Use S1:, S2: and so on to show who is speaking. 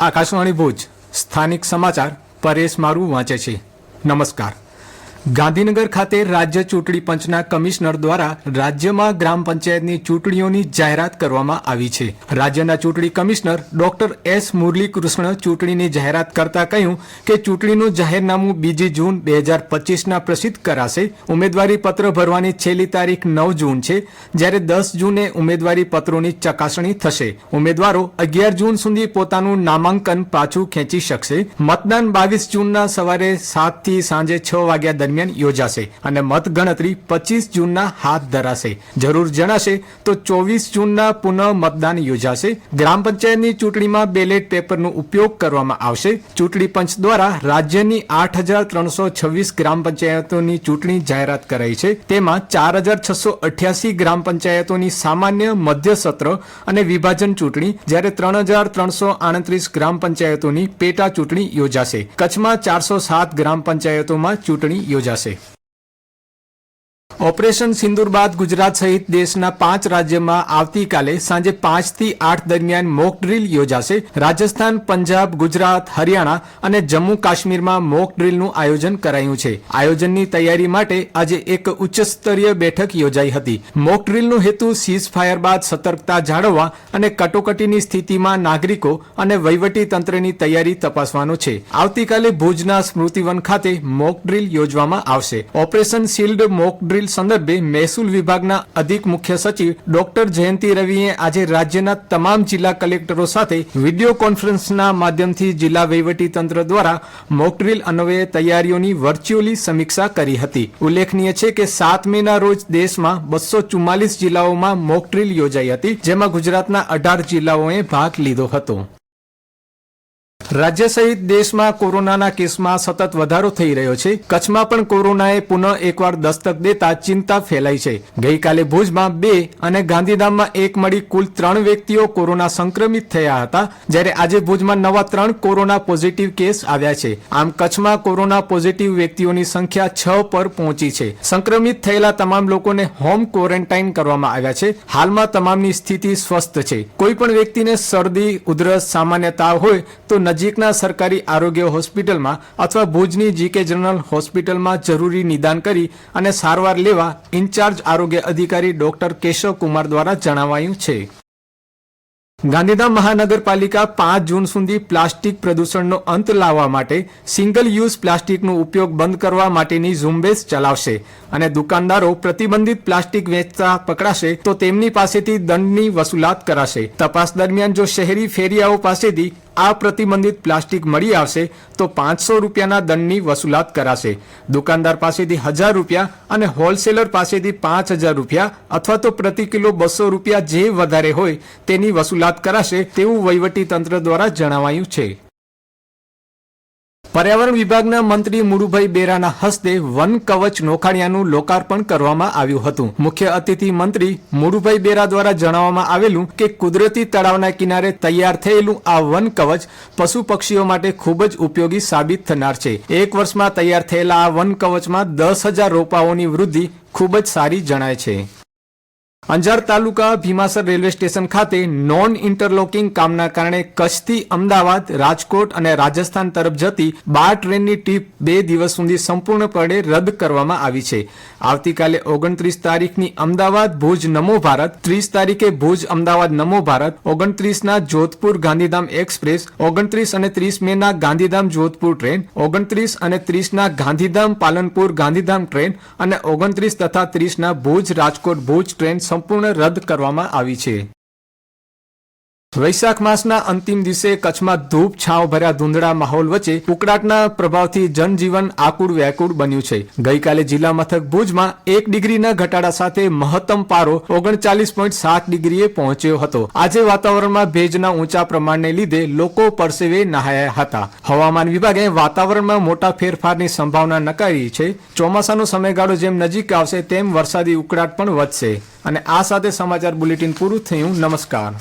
S1: આકાશવાણી ભુજ સ્થાનિક સમાચાર પરેશ મારું વાંચે છે. નમસ્કાર. ગાંધીનગર ખાતે રાજ્ય ચૂંટણી પંચના કમિશનર દ્વારા રાજ્યમાં ગ્રામ પંચાયતની ચૂંટણીઓની જાહેરાત કરવામાં આવી છે. રાજ્યના ચૂંટણી કમિશનર ડોક્ટર એસ મુરલીકૃષ્ણ ચૂંટણીની જાહેરાત કરતા કહ્યું કે ચૂંટણીનું જાહેરનામું બીજી જૂન બે હજાર પચીસના પ્રસિદ્ધ કરાશે. ઉમેદવારી પત્ર ભરવાની છેલ્લી તારીખ નવ જૂન છે. જ્યારે દસ જૂને ઉમેદવારી પત્રોની ચકાસણી થશે. ઉમેદવારો અગિયાર જૂન સુધી પોતાનું નામાંકન પાછું ખેંચી શકશે. મતદાન બાવીસ જૂનના સવારે સાતથી સાંજે છ વાગ્યા દરમિયાન યોજાશે અને મતગણતરી પચીસ જૂનના હાથ ધરાશે. જરૂર જણાશે તો ચોવીસ જૂનના પુનઃ મતદાન યોજાશે. ગ્રામ પંચાયતની ચૂંટણીમાં બેલેટ પેપરનો ઉપયોગ કરવામાં આવશે. ચૂંટણી પંચ દ્વારા રાજ્યની આઠ હજાર ત્રણસો છવ્વીસ ગ્રામ પંચાયતોની ચૂંટણી જાહેરાત કરાઈ છે. તેમાં ચાર હજાર છસો અઠ્યાસી ગ્રામ પંચાયતોની સામાન્ય મધ્ય સત્ર અને વિભાજન ચૂંટણી, જ્યારે ત્રણ હજાર ત્રણસો આડત્રીસ ગ્રામ પંચાયતોની પેટા ચૂંટણી યોજાશે. કચ્છમાં ચારસો સાત ગ્રામ પંચાયતોમાં ચૂંટણી યોજાશે. યોજાશે ઓપરેશન સિંદુર બાદ ગુજરાત સહિત દેશના પાંચ રાજ્યમાં આવતીકાલે સાંજે પાંચથી આઠ દરમિયાન મોક ડ્રીલ યોજાશે. રાજસ્થાન, પંજાબ, ગુજરાત, હરિયાણા અને જમ્મુ કાશ્મીરમાં મોક ડ્રીલનું આયોજન કરાયું છે. આયોજનની તૈયારી માટે આજે એક ઉચ્ચસ્તરીય બેઠક યોજાઈ હતી. મોક ડ્રીલનો હેતુ સીઝ ફાયર બાદ સતર્કતા જાળવવા અને કટોકટીની સ્થિતિમાં નાગરિકો અને વહીવટી તંત્રની તૈયારી તપાસવાનો છે. આવતીકાલે ભુજના સ્મૃતિવન ખાતે મોક ડ્રીલ યોજવામાં આવશે. ઓપરેશન શિલ્ડ મોક ડ્રીલ સંદર્ભે મહેસૂલ વિભાગના અધિક મુખ્ય સચિવ ડોક્ટર જયંતિ રવિએ આજે રાજ્યના તમામ જિલ્લા કલેક્ટરો સાથે વીડિયો કોન્ફરન્સના માધ્યમથી જિલ્લા તંત્ર દ્વારા મોકડ્રીલ અન્વયે તૈયારીઓની વર્ચ્યુઅલી સમીક્ષા કરી હતી. ઉલ્લેખનીય છે કે સાત મેના રોજ દેશમાં બસો જિલ્લાઓમાં મોકડ્રીલ યોજાઈ હતી, જેમાં ગુજરાતના અઢાર જિલ્લાઓએ ભાગ લીધો હતો. રાજ્ય સહિત દેશમાં કોરોનાના કેસમાં સતત વધારો થઈ રહ્યો છે. કચ્છમાં પણ કોરોનાએ પુનઃ એકવાર દસ્તક દેતા ચિંતા ફેલાઈ છે. ગઈકાલે ભુજમાં બે અને ગાંધીધામમાં એક મળી કુલ ત્રણ વ્યક્તિઓ કોરોના સંક્રમિત થયા હતા, જ્યારે આજે ભુજમાં નવા ત્રણ કોરોના પોઝિટિવ કેસ આવ્યા છે. આમ કચ્છમાં કોરોના પોઝિટિવ વ્યક્તિઓની સંખ્યા છ પર પહોંચી છે. સંક્રમિત થયેલા તમામ લોકોને હોમ ક્વોરન્ટાઇન કરવામાં આવ્યા છે. હાલમાં તમામની સ્થિતિ સ્વસ્થ છે. કોઈ પણ વ્યક્તિને શરદી, ઉધરસ, સામાન્ય તાવ હોય તો નજીકના સરકારી આરોગ્ય હોસ્પિટલમાં અથવા ભુજની જીકે જનરલ હોસ્પિટલમાં જરૂરી નિદાન કરી અને સારવાર લેવા ઇન્ચાર્જ આરોગ્ય અધિકારી ડોક્ટર કેશવ કુમાર દ્વારા જણાવાયું છે. ગાંધીધામ મહાનગરપાલિકા પાંચ જૂન સુધી પ્લાસ્ટિક પ્રદૂષણનો અંત લાવવા માટે સિંગલ યુઝ પ્લાસ્ટિકનો ઉપયોગ બંધ કરવા માટેની ઝુંબેશ ચલાવશે અને દુકાનદારો પ્રતિબંધિત પ્લાસ્ટિક વેચતા પકડાશે તો તેમની પાસેથી દંડની વસૂલાત કરાશે. તપાસ દરમિયાન જો શહેરી ફેરિયાઓ પાસેથી આ પ્રતિબંધિત પ્લાસ્ટિક મળી આવશે તો પાંચસો રૂપિયાના દંડની વસૂલાત કરાશે. દુકાનદાર પાસેથી હજાર રૂપિયા અને હોલસેલર પાસેથી પાંચ હજાર રૂપિયા અથવા તો પ્રતિ કિલો બસો રૂપિયા જે વધારે હોય તેની વસૂલાત કરાશે તેવું વહીવટી તંત્ર દ્વારા જણાવાયું છે. પર્યાવરણ વિભાગના મંત્રી મુરુભાઈ બેરાના હસ્તે વન કવચ નોખાણિયાનું લોકાર્પણ કરવામાં આવ્યું હતું. મુખ્ય અતિથિ મંત્રી મુરુભાઈ બેરા દ્વારા જણાવવામાં આવેલું કે કુદરતી તળાવના કિનારે તૈયાર થયેલું આ વન કવચ પશુ પક્ષીઓ માટે ખૂબ જ ઉપયોગી સાબિત થનાર છે. એક વર્ષમાં તૈયાર થયેલા આ વન કવચમાં દસ હજાર રોપાઓની વૃદ્ધિ ખૂબ જ સારી જણાય છે. અંજાર તાલુકા ભીમાસર રેલવે સ્ટેશન ખાતે નોન ઇન્ટરલોકિંગ કામના કારણે કચ્છથી અમદાવાદ, રાજકોટ અને રાજસ્થાન તરફ જતી બાર ટ્રેનની ટીપ બે દિવસ સુધી સંપૂર્ણપણે રદ કરવામાં આવી છે. આવતીકાલે ઓગણત્રીસ તારીખની અમદાવાદ ભુજ નમો ભારત, ત્રીસ તારીખે ભુજ અમદાવાદ નમો ભારત, ઓગણત્રીસના જોધપુર ગાંધીધામ એક્સપ્રેસ, ઓગણત્રીસ અને ત્રીસ મેના ગાંધીધામ જોધપુર ટ્રેન, ઓગણત્રીસ અને ત્રીસના ગાંધીધામ પાલનપુર ગાંધીધામ ટ્રેન અને ઓગણત્રીસ તથા ત્રીસના ભુજ રાજકોટ ભુજ ટ્રેન સંપૂર્ણ રદ કરવામાં આવી છે. વૈશાખ માસના અંતિમ દિવસે કચ્છમાં ધૂપ છાંવ ભર્યા ધૂંધળા માહોલ વચ્ચે ઉકળાટના પ્રભાવથી જનજીવન આકુળ વ્યાકુળ બન્યું છે. ગઈકાલે જિલ્લા મથક ભુજમાં એક ડિગ્રીના ઘટાડા સાથે મહત્તમ પારો ઓગણચાલીસ પોઈન્ટ સાત ડિગ્રીએ પહોંચ્યો હતો. આજે વાતાવરણમાં ભેજના ઊંચા પ્રમાણને લીધે લોકો પરસેવે નહાયા હતા. હવામાન વિભાગે વાતાવરણમાં મોટા ફેરફારની સંભાવના નકારી છે. ચોમાસાનો સમયગાળો જેમ નજીક આવશે તેમ વરસાદી ઉકળાટ પણ વધશે. અને આ સાથે સમાચાર બુલેટિન પૂરું થયું. નમસ્કાર.